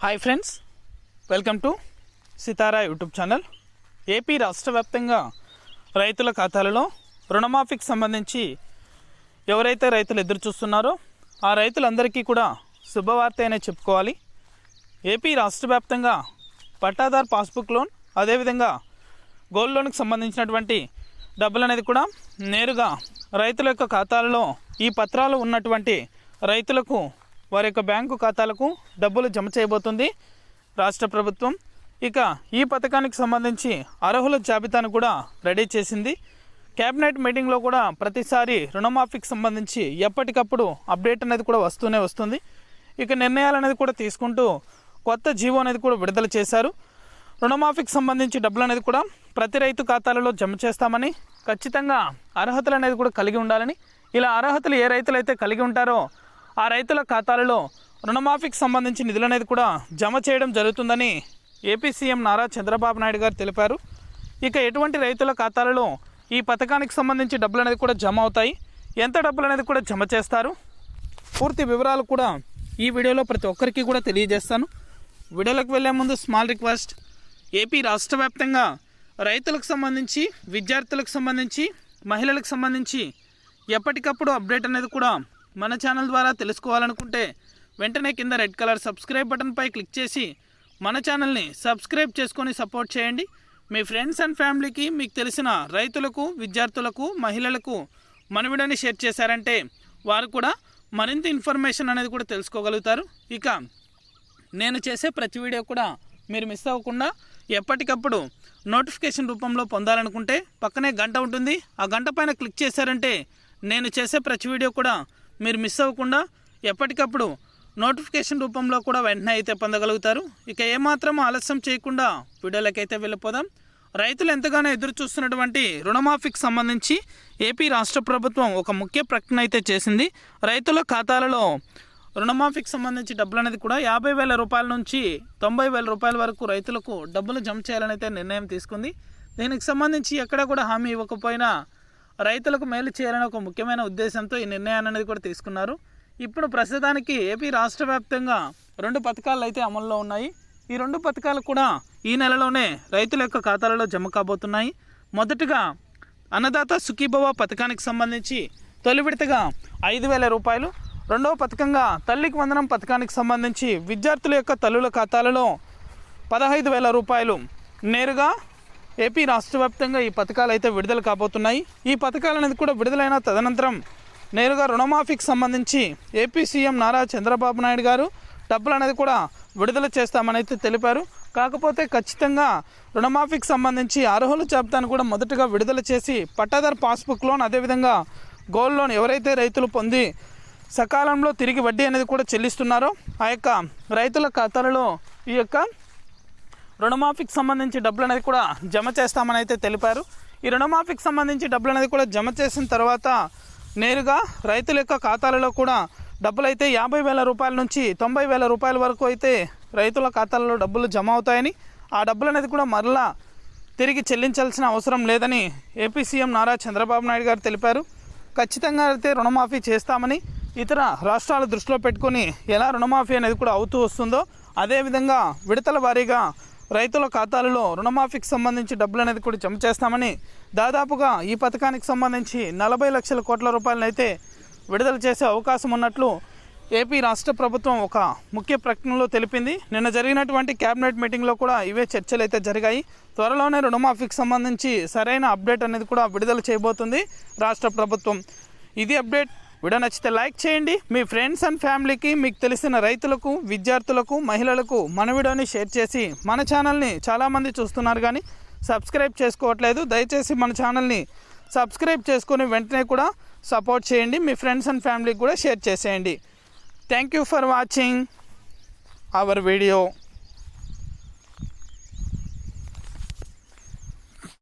Hi friends welcome to Sitara YouTube channel AP రాష్ట్ర వ్యాప్తంగా రైతుల ఖాతాలలో రుణమాఫీకి సంబంధించి ఎవరైతే రైతులు ఎదురు చూస్తున్నారో ఆ రైతులందరికీ కూడా శుభవార్త అనే చెప్పుకోవాలి. ఏపీ రాష్ట్ర వ్యాప్తంగా పట్టాదార్ పాస్బుక్ లోన్ అదేవిధంగా గోల్డ్ లోన్కి సంబంధించినటువంటి డబ్బులు అనేది కూడా నేరుగా రైతుల యొక్క ఖాతాలలో ఈ పత్రాలు ఉన్నటువంటి రైతులకు వారి యొక్క బ్యాంకు ఖాతాలకు డబ్బులు జమ చేయబోతుంది. రాష్ట్ర ప్రభుత్వం ఇక ఈ పథకానికి సంబంధించి అర్హుల జాబితాను కూడా రెడీ చేసింది. కేబినెట్ మీటింగ్లో కూడా ప్రతిసారి రుణమాఫీకి సంబంధించి ఎప్పటికప్పుడు అప్డేట్ అనేది కూడా వస్తూనే వస్తుంది. ఇక నిర్ణయాలు అనేది కూడా తీసుకుంటూ కొత్త జీవో అనేది కూడా విడుదల చేశారు. రుణమాఫీకి సంబంధించి డబ్బులు అనేది కూడా ప్రతి రైతు ఖాతాలలో జమ చేస్తామని ఖచ్చితంగా అర్హతలు అనేది కూడా కలిగి ఉండాలని. ఇలా అర్హతలు ఏ రైతులు అయితే కలిగి ఉంటారో ఆ రైతుల ఖాతాలలో రుణమాఫీకి సంబంధించి నిధులు అనేది కూడా జమ చేయడం జరుగుతుందని ఏపీ సీఎం నారా చంద్రబాబు నాయుడు గారు తెలిపారు. ఇక ఎటువంటి రైతుల ఖాతాలలో ఈ పథకానికి సంబంధించి డబ్బులు అనేది కూడా జమ అవుతాయి. ఎంత డబ్బులు అనేది కూడా జమ చేస్తారు? పూర్తి వివరాలు కూడా ఈ వీడియోలో ప్రతి ఒక్కరికి కూడా తెలియజేస్తాను. వీడియోలోకి వెళ్ళే ముందు స్మాల్ రిక్వెస్ట్. ఏపీ రాష్ట్ర వ్యాప్తంగా రైతులకు సంబంధించి విద్యార్థులకు సంబంధించి మహిళలకు సంబంధించి ఎప్పటికప్పుడు అప్డేట్ అనేది కూడా మన ఛానల్ ద్వారా తెలుసుకోవాలనుకుంటే వెంటనే కింద రెడ్ కలర్ సబ్స్క్రైబ్ బటన్పై క్లిక్ చేసి మన ఛానల్ని సబ్స్క్రైబ్ చేసుకొని సపోర్ట్ చేయండి. మీ ఫ్రెండ్స్ అండ్ ఫ్యామిలీకి మీకు తెలిసిన రైతులకు విద్యార్థులకు మహిళలకు మన వీడియోని షేర్ చేశారంటే వారు కూడా మరింత ఇన్ఫర్మేషన్ అనేది కూడా తెలుసుకోగలుగుతారు. ఇక నేను చేసే ప్రతి వీడియో కూడా మీరు మిస్ అవ్వకుండా ఎప్పటికప్పుడు నోటిఫికేషన్ రూపంలో పొందాలనుకుంటే పక్కనే గంట ఉంటుంది. ఆ గంట పైన క్లిక్ చేశారంటే నేను చేసే ప్రతి వీడియో కూడా మీరు మిస్ అవ్వకుండా ఎప్పటికప్పుడు నోటిఫికేషన్ రూపంలో కూడా వెంటనే అయితే పొందగలుగుతారు. ఇక ఏమాత్రం ఆలస్యం చేయకుండా వీడియోలకైతే వెళ్ళిపోదాం. రైతులు ఎంతగానో ఎదురు చూస్తున్నటువంటి రుణమాఫీకి సంబంధించి ఏపీ రాష్ట్ర ప్రభుత్వం ఒక ముఖ్య ప్రకటన అయితే చేసింది. రైతుల ఖాతాలలో రుణమాఫీకి సంబంధించి డబ్బులు అనేది కూడా యాభై వేల రూపాయల నుంచి తొంభై వేల రూపాయల వరకు రైతులకు డబ్బులు జమ చేయాలని అయితే నిర్ణయం తీసుకుంది. దీనికి సంబంధించి ఎక్కడ కూడా హామీ ఇవ్వకపోయినా రైతులకు మేలు చేయాలని ఒక ముఖ్యమైన ఉద్దేశంతో ఈ నిర్ణయాన్ని అనేది కూడా తీసుకున్నారు. ఇప్పుడు ప్రస్తుతానికి ఏపీ రాష్ట్ర వ్యాప్తంగా రెండు పథకాలు అయితే అమల్లో ఉన్నాయి. ఈ రెండు పథకాలు కూడా ఈ నెలలోనే రైతుల యొక్క ఖాతాలలో జమ కాబోతున్నాయి. మొదటగా అన్నదాత సుఖీభవ పథకానికి సంబంధించి తొలి విడతగా ఐదు వేల రూపాయలు రెండవ పథకంగా తల్లికి వందనం పథకానికి సంబంధించి విద్యార్థుల యొక్క తల్లుల ఖాతాలలో పదహైదు వేల రూపాయలు. నేరుగా ఏపీ రాష్ట్ర వ్యాప్తంగా ఈ పథకాలు అయితే విడుదల కాబోతున్నాయి. ఈ పథకాలు అనేది కూడా విడుదలైన తదనంతరం నేరుగా రుణమాఫీకి సంబంధించి ఏపీ సీఎం నారా చంద్రబాబు నాయుడు గారు డబ్బులు అనేది కూడా విడుదల చేస్తామని అయితే తెలిపారు. కాకపోతే ఖచ్చితంగా రుణమాఫీకి సంబంధించి అర్హుల జాబితాను కూడా మొదటగా విడుదల చేసి పట్టాదారు పాస్బుక్ లోన్ అదేవిధంగా గోల్డ్ లోన్ ఎవరైతే రైతులు పొంది సకాలంలో తిరిగి వడ్డీ అనేది కూడా చెల్లిస్తున్నారో ఆ యొక్క రైతుల ఖాతాలలో ఈ యొక్క రుణమాఫీకి సంబంధించి డబ్బులు అనేది కూడా జమ చేస్తామని అయితే తెలిపారు. ఈ రుణమాఫీకి సంబంధించి డబ్బులు అనేది కూడా జమ చేసిన తర్వాత నేరుగా రైతుల యొక్క ఖాతాలలో కూడా డబ్బులు అయితే యాభై వేల రూపాయల నుంచి తొంభై వేల రూపాయల వరకు అయితే రైతుల ఖాతాలలో డబ్బులు జమ అవుతాయని ఆ డబ్బులు అనేది కూడా మరలా తిరిగి చెల్లించాల్సిన అవసరం లేదని ఏపీ సీఎం నారా చంద్రబాబు నాయుడు గారు తెలిపారు. ఖచ్చితంగా అయితే రుణమాఫీ చేస్తామని ఇతర రాష్ట్రాల దృష్టిలో పెట్టుకొని ఎలా రుణమాఫీ అనేది కూడా అవుతూ వస్తుందో అదేవిధంగా విడతల వారీగా రైతుల ఖాతాలలో రుణమాఫీకి సంబంధించి డబ్బులు అనేది కూడా జమ చేస్తామని దాదాపుగా ఈ పథకానికి సంబంధించి నలభై లక్షల కోట్ల రూపాయలను అయితే విడుదల చేసే అవకాశం ఉన్నట్లు ఏపీ రాష్ట్ర ప్రభుత్వం ఒక ముఖ్య ప్రకటనలో తెలిపింది. నిన్న జరిగినటువంటి కేబినెట్ మీటింగ్లో కూడా ఇవే చర్చలు అయితే జరిగాయి. త్వరలోనే రుణమాఫీకి సంబంధించి సరైన అప్డేట్ అనేది కూడా విడుదల చేయబోతుంది రాష్ట్ర ప్రభుత్వం. ఇది అప్డేట్ వీడియో నచ్చితే లైక్ చేయండి. మీ ఫ్రెండ్స్ అండ్ ఫ్యామిలీకి మీకు తెలిసిన రైతులకు విద్యార్థులకు మహిళలకు మన వీడియోని షేర్ చేసి మన ఛానల్ని చాలామంది చూస్తున్నారు కానీ సబ్స్క్రైబ్ చేసుకోవట్లేదు. దయచేసి మన ఛానల్ని సబ్స్క్రైబ్ చేసుకుని వెంటనే కూడా సపోర్ట్ చేయండి. మీ ఫ్రెండ్స్ అండ్ ఫ్యామిలీకి కూడా షేర్ చేసేయండి. Thank you for watching our video